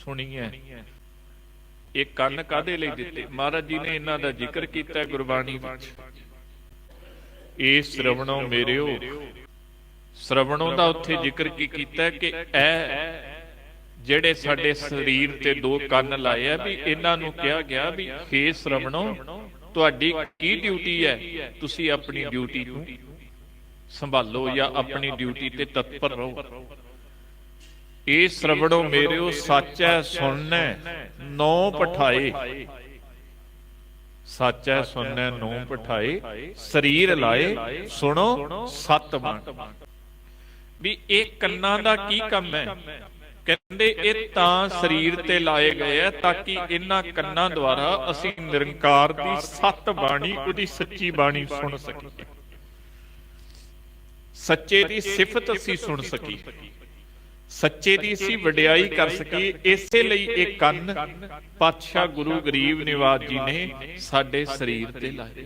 ਸੁਣੀਏ ਇਹ ਕੰਨ ਕਾਦੇ ਲਈ ਦਿੱਤੇ? ਮਹਾਰਾਜ ਜੀ ਨੇ ਇਹਨਾਂ ਦਾ ਜ਼ਿਕਰ ਕੀਤਾ ਗੁਰਬਾਣੀ ਵਿੱਚ ਇਹ ਸ਼ਰਵਣੋ ਮੇਰਿਓ ਸ਼ਰਵਣੋ ਦਾ ਉੱਥੇ ਜ਼ਿਕਰ ਕੀ ਕੀਤਾ ਕਿ ਇਹ ਜਿਹੜੇ ਸਾਡੇ ਸਰੀਰ ਤੇ ਦੋ ਕੰਨ ਲਾਏ ਆ ਵੀ ਇਹਨਾਂ ਨੂੰ ਕਿਹਾ ਗਿਆ ਵੀ ਹੇ ਸ਼ਰਵਣੋ ਤੁਹਾਡੀ ਕੀ ਡਿਊਟੀ ਹੈ? ਤੁਸੀਂ ਆਪਣੀ ਡਿਊਟੀ ਨੂੰ ਸੰਭਾਲੋ ਜਾਂ ਆਪਣੀ ਡਿਊਟੀ ਤੇ ਤਤਪਰ ਰਹੋ। ਇਹ ਸ਼ਰਵਣੋ ਮੇਰਿਓ, ਸੱਚੈ ਸੁਣਨੈ, ਨੌ ਪਠਾਏ। ਸੱਚੈ ਸੁਣਨੈ, ਨੌ ਪਠਾਏ। ਸਰੀਰ ਲਾਏ, ਸੁਣੋ, ਸਤ ਬਣ। ਵੀ ਇਹ ਕੰਨਾਂ ਦਾ ਕੀ ਕੰਮ ਹੈ? ਕਹਿੰਦੇ ਇਹ ਤਾਂ ਸਰੀਰ ਤੇ ਲਾਏ ਗਏ ਆ ਤਾਂ ਕਿ ਇਹਨਾਂ ਕੰਨਾਂ ਦੁਆਰਾ ਅਸੀਂ ਨਿਰੰਕਾਰ ਦੀ ਸਤ ਬਾਣੀ, ਉਹਦੀ ਸੱਚੀ ਬਾਣੀ ਸੁਣ ਸਕੀਏ। ਸੱਚੇ ਦੀ ਸਿਫਤ ਅਸੀਂ ਸੁਣ ਸਕੀਏ। ਸੱਚੇ ਦੀ ਅਸੀਂ ਵਡਿਆਈ ਕਰ ਸਕੀਏ, ਇਸੇ ਲਈ ਇਹ ਕੰਨ ਪਾਤਸ਼ਾਹ ਗੁਰੂ ਗਰੀਬ ਨਿਵਾਜ ਜੀ ਨੇ ਸਾਡੇ ਸਰੀਰ ਤੇ ਲਾਏ।